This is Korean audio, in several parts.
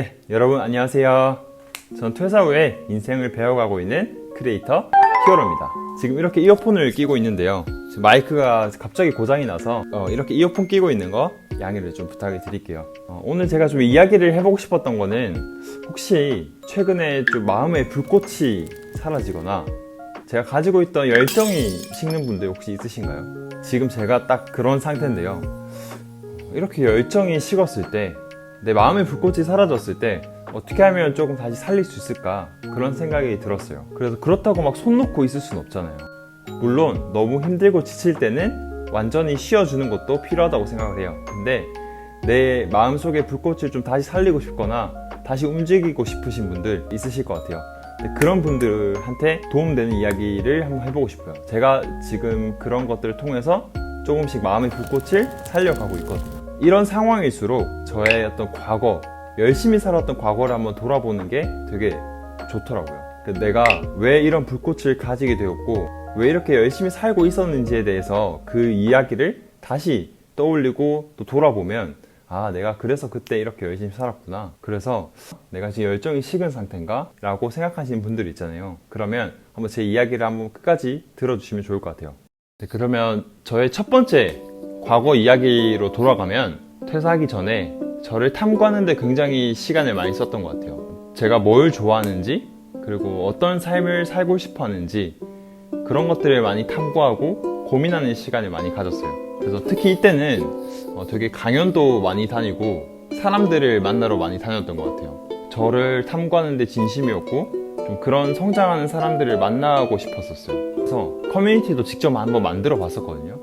네, 여러분 안녕하세요. 전 퇴사 후에 인생을 배워가고 있는 크리에이터 히어로입니다. 지금 이렇게 이어폰을 끼고 있는데요. 마이크가 갑자기 고장이 나서 어, 이렇게 이어폰 끼고 있는 거 양해를 좀 부탁을 드릴게요. 어, 오늘 제가 좀 이야기를 해보고 싶었던 거는 혹시 최근에 좀 마음의 불꽃이 사라지거나 제가 가지고 있던 열정이 식는 분들 혹시 있으신가요? 지금 제가 딱 그런 상태인데요. 이렇게 열정이 식었을 때, 내 마음의 불꽃이 사라졌을 때, 어떻게 하면 조금 다시 살릴 수 있을까? 그런 생각이 들었어요. 그래서 그렇다고 막 손 놓고 있을 순 없잖아요. 물론, 너무 힘들고 지칠 때는 완전히 쉬어주는 것도 필요하다고 생각을 해요. 근데, 내 마음속에 불꽃을 좀 다시 살리고 싶거나, 다시 움직이고 싶으신 분들 있으실 것 같아요. 그런 분들한테 도움되는 이야기를 한번 해보고 싶어요. 제가 지금 그런 것들을 통해서 조금씩 마음의 불꽃을 살려가고 있거든요. 이런 상황일수록 저의 어떤 과거, 열심히 살았던 과거를 한번 돌아보는 게 되게 좋더라고요. 그 내가 왜 이런 불꽃을 가지게 되었고, 왜 이렇게 열심히 살고 있었는지에 대해서 그 이야기를 다시 떠올리고 또 돌아보면, 아, 내가 그래서 그때 이렇게 열심히 살았구나. 그래서 내가 지금 열정이 식은 상태인가? 라고 생각하시는 분들이 있잖아요. 그러면 한번 제 이야기를 한번 끝까지 들어주시면 좋을 것 같아요. 네, 그러면 저의 첫 번째 과거 이야기로 돌아가면 퇴사하기 전에 저를 탐구하는데 굉장히 시간을 많이 썼던 것 같아요. 제가 뭘 좋아하는지, 그리고 어떤 삶을 살고 싶어 하는지, 그런 것들을 많이 탐구하고 고민하는 시간을 많이 가졌어요. 그래서 특히 이때는 어, 되게 강연도 많이 다니고 사람들을 만나러 많이 다녔던 것 같아요. 저를 탐구하는데 진심이었고 좀 그런 성장하는 사람들을 만나고 싶었었어요. 그래서 커뮤니티도 직접 한번 만들어 봤었거든요.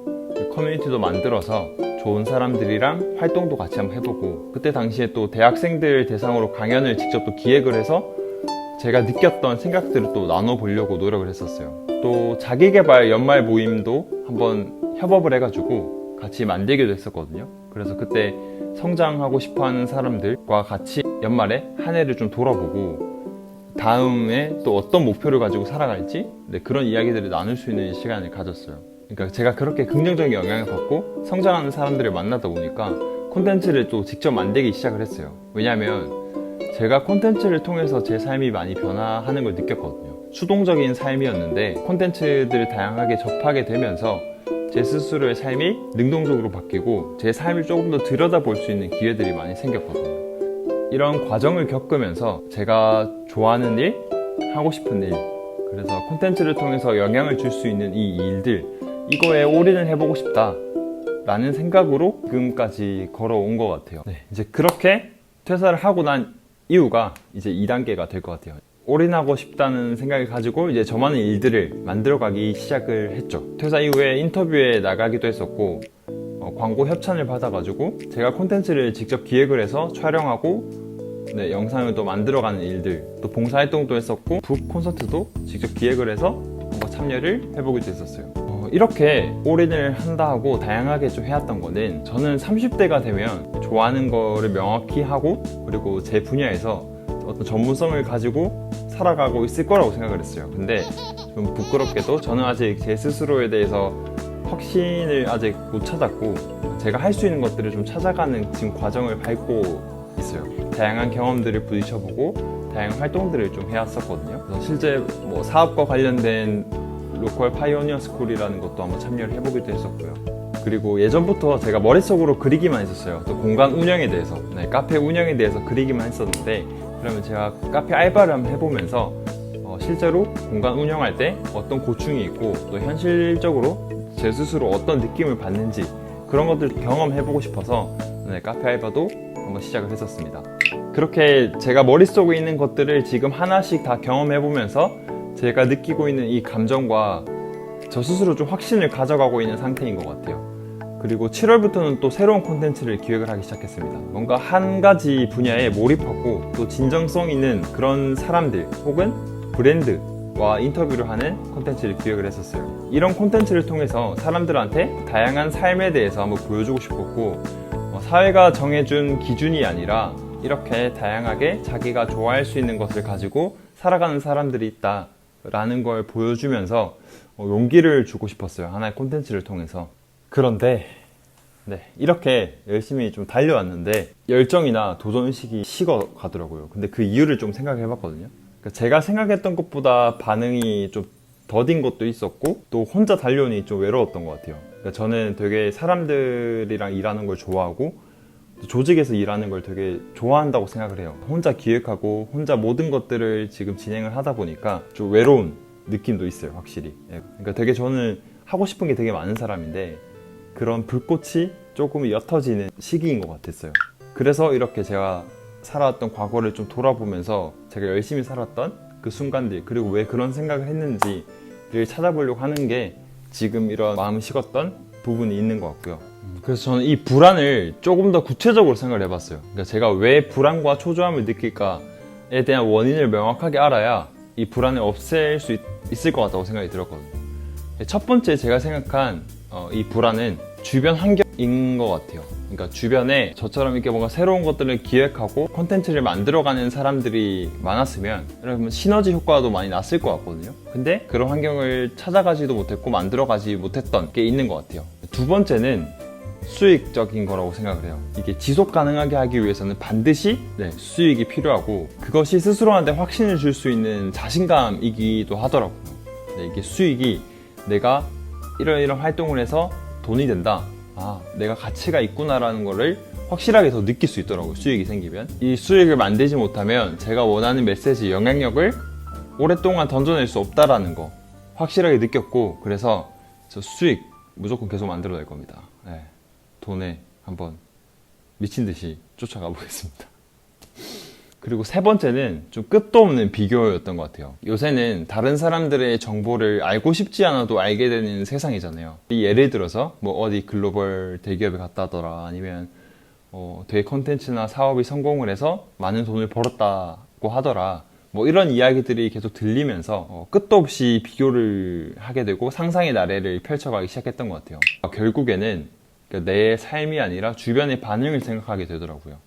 그 커뮤니티도 만들어서 좋은 사람들이랑 활동도 같이 한번 해보고 그때 당시에 또 대학생들 대상으로 강연을 직접 또 기획을 해서 제가 느꼈던 생각들을 또 나눠보려고 노력을 했었어요. 또 자기개발 연말 모임도 한번 협업을 해가지고 같이 만들기도 했었거든요. 그래서 그때 성장하고 싶어 하는 사람들과 같이 연말에 한 해를 좀 돌아보고 다음에 또 어떤 목표를 가지고 살아갈지 네, 그런 이야기들을 나눌 수 있는 시간을 가졌어요. 그러니까 제가 그렇게 긍정적인 영향을 받고 성장하는 사람들을 만나다 보니까 콘텐츠를 또 직접 만들기 시작을 했어요. 왜냐하면 제가 콘텐츠를 통해서 제 삶이 많이 변화하는 걸 느꼈거든요. 수동적인 삶이었는데 콘텐츠들을 다양하게 접하게 되면서 제 스스로의 삶이 능동적으로 바뀌고 제 삶을 조금 더 들여다볼 수 있는 기회들이 많이 생겼거든요. 이런 과정을 겪으면서 제가 좋아하는 일, 하고 싶은 일, 그래서 콘텐츠를 통해서 영향을 줄 수 있는 이 일들, 이거에 올인을 해보고 싶다. 라는 생각으로 지금까지 걸어온 것 같아요. 네, 이제 그렇게 퇴사를 하고 난 이유가 이제 2단계가 될 것 같아요. 올인하고 싶다는 생각을 가지고 이제 저만의 일들을 만들어가기 시작을 했죠. 퇴사 이후에 인터뷰에 나가기도 했었고, 어, 광고 협찬을 받아가지고 제가 콘텐츠를 직접 기획을 해서 촬영하고 네, 영상을 또 만들어가는 일들, 또 봉사활동도 했었고, 북 콘서트도 직접 기획을 해서 참여를 해보기도 했었어요. 어, 이렇게 올인을 한다 하고 다양하게 좀 해왔던 거는 저는 30대가 되면 좋아하는 거를 명확히 하고 그리고 제 분야에서 어떤 전문성을 가지고 살아가고 있을 거라고 생각을 했어요. 근데 좀 부끄럽게도 저는 아직 제 스스로에 대해서 확신을 아직 못 찾았고 제가 할 수 있는 것들을 좀 찾아가는 지금 과정을 밟고 있어요. 다양한 경험들을 부딪혀보고 다양한 활동들을 좀 해왔었거든요. 그래서 실제 뭐 사업과 관련된 로컬 파이오니어 스쿨이라는 것도 한번 참여를 해보기도 했었고요. 그리고 예전부터 제가 머릿속으로 그리기만 했었어요. 또 공간 운영에 대해서, 네, 카페 운영에 대해서 그리기만 했었는데, 그러면 제가 카페 알바를 한번 해보면서, 어, 실제로 공간 운영할 때 어떤 고충이 있고, 또 현실적으로 제 스스로 어떤 느낌을 받는지, 그런 것들 경험해보고 싶어서, 네, 카페 알바도 한번 시작을 했었습니다. 그렇게 제가 머릿속에 있는 것들을 지금 하나씩 다 경험해보면서, 제가 느끼고 있는 이 감정과 저 스스로 좀 확신을 가져가고 있는 상태인 것 같아요. 그리고 7월부터는 또 새로운 콘텐츠를 기획을 하기 시작했습니다. 뭔가 한 가지 분야에 몰입하고 또 진정성 있는 그런 사람들 혹은 브랜드와 인터뷰를 하는 콘텐츠를 기획을 했었어요. 이런 콘텐츠를 통해서 사람들한테 다양한 삶에 대해서 한번 보여주고 싶었고 어, 사회가 정해준 기준이 아니라 이렇게 다양하게 자기가 좋아할 수 있는 것을 가지고 살아가는 사람들이 있다. 라는 걸 보여주면서 어, 용기를 주고 싶었어요. 하나의 콘텐츠를 통해서. 그런데 네, 이렇게 열심히 좀 달려왔는데 열정이나 도전 의식이 식어 가더라고요. 근데 그 이유를 좀 생각해 봤거든요. 그러니까 제가 생각했던 것보다 반응이 좀 더딘 것도 있었고 또 혼자 달려오니 좀 외로웠던 것 같아요. 그러니까 저는 되게 사람들이랑 일하는 걸 좋아하고 또 조직에서 일하는 걸 되게 좋아한다고 생각을 해요. 혼자 기획하고 혼자 모든 것들을 지금 진행을 하다 보니까 좀 외로운 느낌도 있어요, 확실히. 예, 그러니까 되게 저는 하고 싶은 게 되게 많은 사람인데 그런 불꽃이 조금 옅어지는 시기인 것 같았어요. 그래서 이렇게 제가 살아왔던 과거를 좀 돌아보면서 제가 열심히 살았던 그 순간들 그리고 왜 그런 생각을 했는지를 찾아보려고 하는 게 지금 이런 마음이 식었던 부분이 있는 것 같고요. 그래서 저는 이 불안을 조금 더 구체적으로 생각을 해봤어요. 그러니까 제가 왜 불안과 초조함을 느낄까에 대한 원인을 명확하게 알아야 이 불안을 없앨 수 있, 을것 같다고 생각이 들었거든요. 첫 번째 제가 생각한 어, 이 불안은 주변 환경인 것 같아요. 그러니까 주변에 저처럼 이렇게 뭔가 새로운 것들을 기획하고 콘텐츠를 만들어가는 사람들이 많았으면 여러분 시너지 효과도 많이 났을 것 같거든요. 근데 그런 환경을 찾아가지도 못했고 만들어가지 못했던 게 있는 것 같아요. 두 번째는 수익적인 거라고 생각을 해요. 이게 지속 가능하게 하기 위해서는 반드시 네, 수익이 필요하고 그것이 스스로한테 확신을 줄 수 있는 자신감이기도 하더라고요. 네, 이게 수익이 내가 이런 활동을 해서 돈이 된다. 아, 내가 가치가 있구나라는 거를 확실하게 더 느낄 수 있더라고요. 수익이 생기면. 이 수익을 만들지 못하면 제가 원하는 메시지, 영향력을 오랫동안 던져낼 수 없다라는 거 확실하게 느꼈고 그래서 저 수익 무조건 계속 만들어낼 겁니다. 네. 돈에 한번 미친 듯이 쫓아가 보겠습니다. 그리고 세 번째는 좀 끝도 없는 비교였던 것 같아요. 요새는 다른 사람들의 정보를 알고 싶지 않아도 알게 되는 세상이잖아요. 이 예를 들어서 뭐 어디 글로벌 대기업에 갔다더라 아니면 어, 되게 컨텐츠나 사업이 성공을 해서 많은 돈을 벌었다고 하더라. 뭐 이런 이야기들이 계속 들리면서 어, 끝도 없이 비교를 하게 되고 상상의 나래를 펼쳐가기 시작했던 것 같아요. 아, 결국에는 그러니까 내 삶이 아니라 주변의 반응을 생각하게 되더라고요.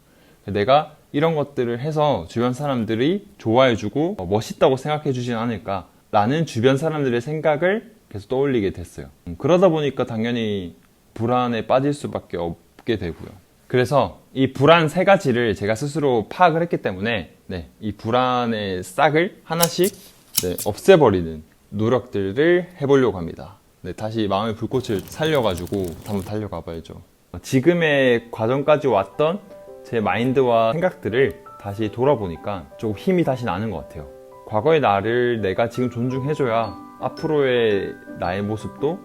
내가 이런 것들을 해서 주변 사람들이 좋아해주고 어, 멋있다고 생각해주진 않을까 라는 주변 사람들의 생각을 계속 떠올리게 됐어요. 음, 그러다 보니까 당연히 불안에 빠질 수밖에 없게 되고요. 그래서 이 불안 세 가지를 제가 스스로 파악을 했기 때문에 네, 이 불안의 싹을 하나씩 네, 없애버리는 노력들을 해보려고 합니다. 네, 다시 마음의 불꽃을 살려가지고 한번 달려가 봐야죠. 지금의 과정까지 왔던 제 마인드와 생각들을 다시 돌아보니까 좀 힘이 다시 나는 것 같아요. 과거의 나를 내가 지금 존중해줘야 앞으로의 나의 모습도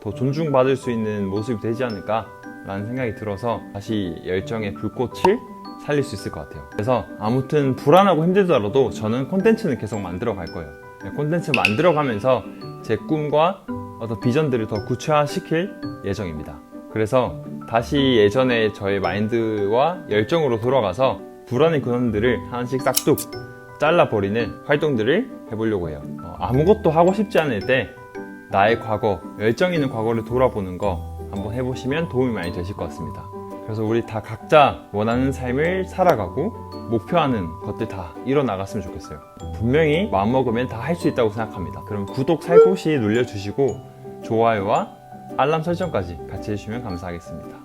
더 존중받을 수 있는 모습이 되지 않을까 라는 생각이 들어서 다시 열정의 불꽃을 살릴 수 있을 것 같아요. 그래서 아무튼 불안하고 힘들더라도 저는 콘텐츠는 계속 만들어 갈 거예요. 콘텐츠 만들어 가면서 제 꿈과 어떤 비전들을 더 구체화시킬 예정입니다. 그래서 다시 예전에 저의 마인드와 열정으로 돌아가서 불안의 근원들을 하나씩 싹둑 잘라버리는 활동들을 해보려고 해요. 어, 아무것도 하고 싶지 않을 때 나의 과거, 열정 있는 과거를 돌아보는 거 한번 해보시면 도움이 많이 되실 것 같습니다. 그래서 우리 다 각자 원하는 삶을 살아가고 목표하는 것들 다 이뤄나갔으면 좋겠어요. 분명히 마음먹으면 다 할 수 있다고 생각합니다. 그럼 구독 살포시 눌러주시고 좋아요와 알람 설정까지 같이 해주시면 감사하겠습니다.